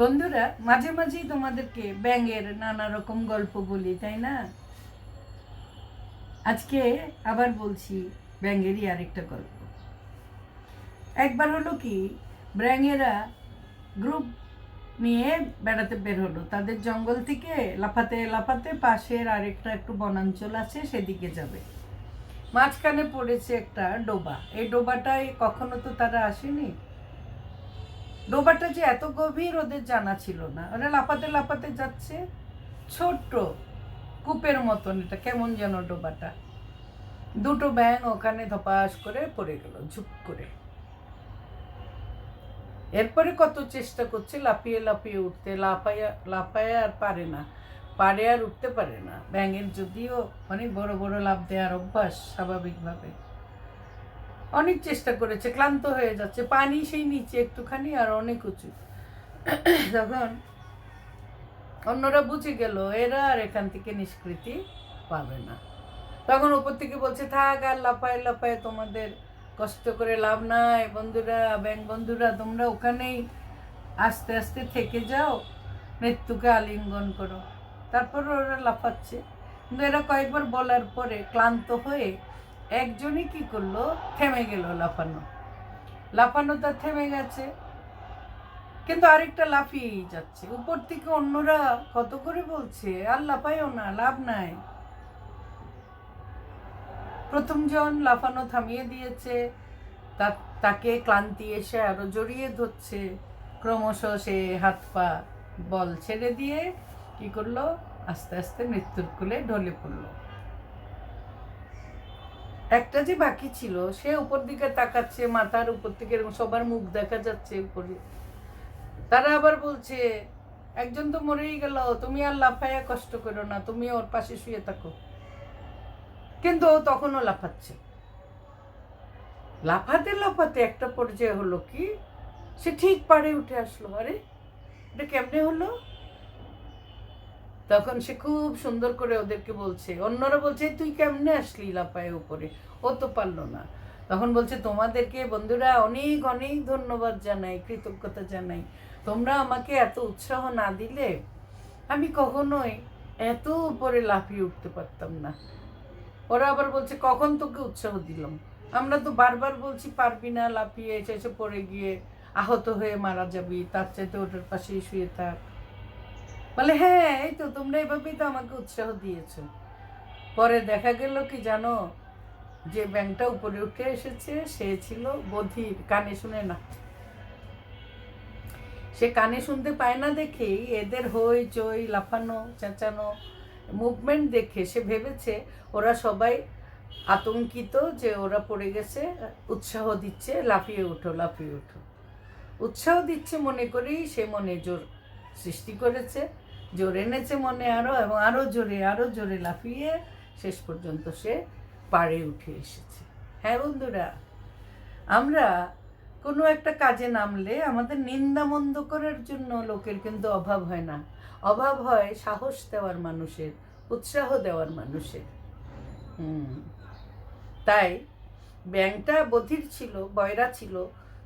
বন্ধুরা, মাঝে মাঝেই তোমাদেরকে ব্যাঙের নানা রকম গল্প বলি, তাই না? আজকে আবার বলছি ব্যাঙেরই আরেকটা গল্প। একবার হলো কি, ব্যাঙেরা গ্রুপ নিয়ে বেড়াতে বের হলো। তাদের জঙ্গল থেকে লাফাতে লাফাতে পাশের আরেকটা একটু বনাঞ্চল আছে, সেদিকে যাবে। মাঝখানে পড়েছে একটা ডোবা। এই ডোবাটায় কখনো তো তারা আসেনি? ডোবাটা যে এত গভীর ওদের জানা ছিল না। ওরা লাফাতে লাফাতে যাচ্ছে ছোট্ট কূপের মতন এটা, কেমন যেন ডোবাটা দুটো ব্যাং ওখানে ধপাস করে পড়ে গেল, ঝুপ করে। এরপরে কত চেষ্টা করছে, লাফিয়ে লাফিয়ে উঠতে লাফাইয়া লাফায় আর পারে না। পারে আর উঠতে পারে না। ব্যাঙের যদিও অনেক বড় বড় লাভ দেওয়ার অভ্যাস স্বাভাবিকভাবে। অনেক চেষ্টা করেছে, ক্লান্ত হয়ে যাচ্ছে। পানি সেই নিচে একটুখানি আর অনেক উঁচু। তখন অন্যরা বুঝে গেল, এরা আর এখান থেকে নিষ্কৃতি পাবে না। তখন উপর থেকে বলছে, থাক আর লাফায় লাফায় তোমাদের কষ্ট করে লাভ নাই, বন্ধুরা ব্যাংক বন্ধুরা, তোমরা ওখানেই আস্তে আস্তে থেকে যাও, মৃত্যুকে আলিঙ্গন করো। তারপর ওরা লাফাচ্ছে। কিন্তু এরা কয়েকবার বলার পরে ক্লান্ত হয়ে একজনই কি করল? থেমে গেল লাফানো। লাফানো তার থেমে গেছে। কিন্তু আরেকটা লাফিয়েই যাচ্ছে। উপর থেকে অন্যরা কত করে বলছে, আর লাফাইও না, লাভ নাই। প্রথম জন লাফানো থামিয়ে দিয়েছে। তাকে ক্লান্তি এসে আরও জড়িয়ে ধরছে। ক্রমশ সে হাত পা, বল ছেড়ে দিয়ে কি করল? আস্তে আস্তে মৃত্যুর কোলে ঢলে পড়ল। একটা যে বাকি ছিল, সে উপর দিকে তাকাচ্ছে, মাথার উপর থেকে সবার মুখ দেখা যাচ্ছে উপরে। তারা আবার বলছে, একজন তো মরেই গেল, তুমি আর লাফাইয়া কষ্ট করো না, তুমি ওর পাশে শুয়ে থাকো। কিন্তু ও তখনও লাফাচ্ছে। লাফাতে লাফাতে একটা পর্যায়ে হলো কি, সে ঠিক পাড়ে উঠে আসলো। আরে, এটা কেমনে হলো? তখন সে খুব সুন্দর করে ওদেরকে বলছে, অন্যরা বলছে তুই কেমনে আসলি লাপায়ে উপরে? ও তো পারল না। তখন বলছে, তোমাদেরকে বন্ধুরা অনেক অনেক ধন্যবাদ জানাই, কৃতজ্ঞতা জানাই। তোমরা আমাকে এত উৎসাহ না দিলে আমি কখনোই এত উপরে লাফিয়ে উঠতে পারতাম না। ওরা আবার বলছে, কখন তোকে উৎসাহ দিলাম? আমরা তো বারবার বলছি, পারবি না লাফিয়ে, এসে এসে পড়ে গিয়ে আহত হয়ে মারা যাবি, তার চাইতে ওটার পাশেই শুয়ে থাক। বলে হ্যাঁ এই তো, তোমরা এভাবেই তো আমাকে উৎসাহ দিয়েছ। পরে দেখা গেল কি জানো, যে ব্যাংকটা উপরে উঠে এসেছে, সে ছিল বধির, কানে শুনে না। সে কানে শুনতে পায় না দেখেই এদের হই চই, লাফানো, চেঁচানো মুভমেন্ট দেখে সে ভেবেছে, ওরা সবাই আতঙ্কিত যে ওরা পড়ে গেছে, উৎসাহ দিচ্ছে, লাফিয়ে উঠো লাফিয়ে উঠো উৎসাহ দিচ্ছে মনে করেই সে মনে জোর সৃষ্টি করেছে। জোর এনেছে মনে আরও এবং আরও জোরে আরও জোরে লাফিয়ে শেষ পর্যন্ত সে পাড়ে উঠে এসেছে। হ্যাঁ বন্ধুরা, আমরা কোনো একটা কাজে নামলে আমাদের নিন্দা মন্দ করার জন্য লোকের কিন্তু অভাব হয় না। অভাব হয় সাহস দেওয়ার মানুষের, উৎসাহ দেওয়ার মানুষের। হুম, তাই ব্যাংকটা বধির ছিল, বয়রা ছিল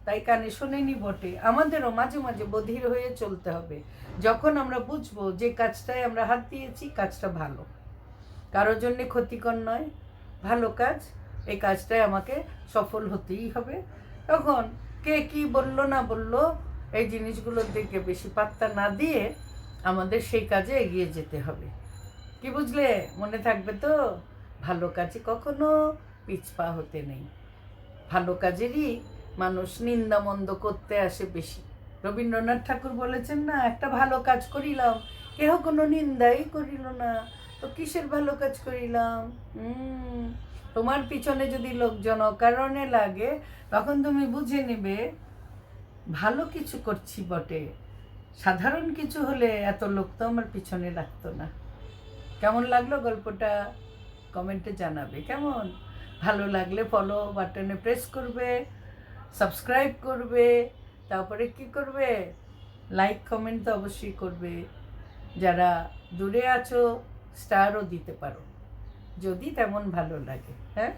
তাই কানে শোনেনি বটে। আমাদেরও মাঝে মাঝে বধির হয়ে চলতে হবে। যখন আমরা বুঝব যে কাজটায় আমরা হাত দিয়েছি, কাজটা ভালো। কারোর জন্যে ক্ষতিকর নয়, ভালো কাজ, এই কাজটায় আমাকে সফল হতেই হবে। তখন কে কি বলল না বলল, এই জিনিসগুলোর দিকে বেশি পাত্তা না দিয়ে আমাদের সেই কাজে এগিয়ে যেতে হবে। কি বুঝলে? মনে থাকবে তো, ভালো কাজে কখনো পিছপা হতে নেই। ভালো কাজেরই মানুষ নিন্দা মন্দ করতে আসে বেশি। রবীন্দ্রনাথ ঠাকুর বলেছেন, না, একটা ভালো কাজ করিলাম, কেহ কোনো নিন্দাই করিল না। তো কিসের ভালো কাজ করিলাম? তোমার পিছনে যদি লোকজন অকারণে লাগে, তখন তুমি বুঝে নেবে, ভালো কিছু করছি বটে। সাধারণ কিছু হলে এত লোক তো আমার পিছনে লাগতো না। কেমন লাগল গল্পটা? কমেন্টে জানাবে, কেমন? ভালো লাগলে ফলো বাটনে প্রেস করবে সাবস্ক্রাইব করবে, তারপরে কি করবে? লাইক কমেন্ট তো অবশ্যই করবে। যারা দূরে আছো স্টারও দিতে পারো। যদি তেমন ভালো লাগে হ্যাঁ?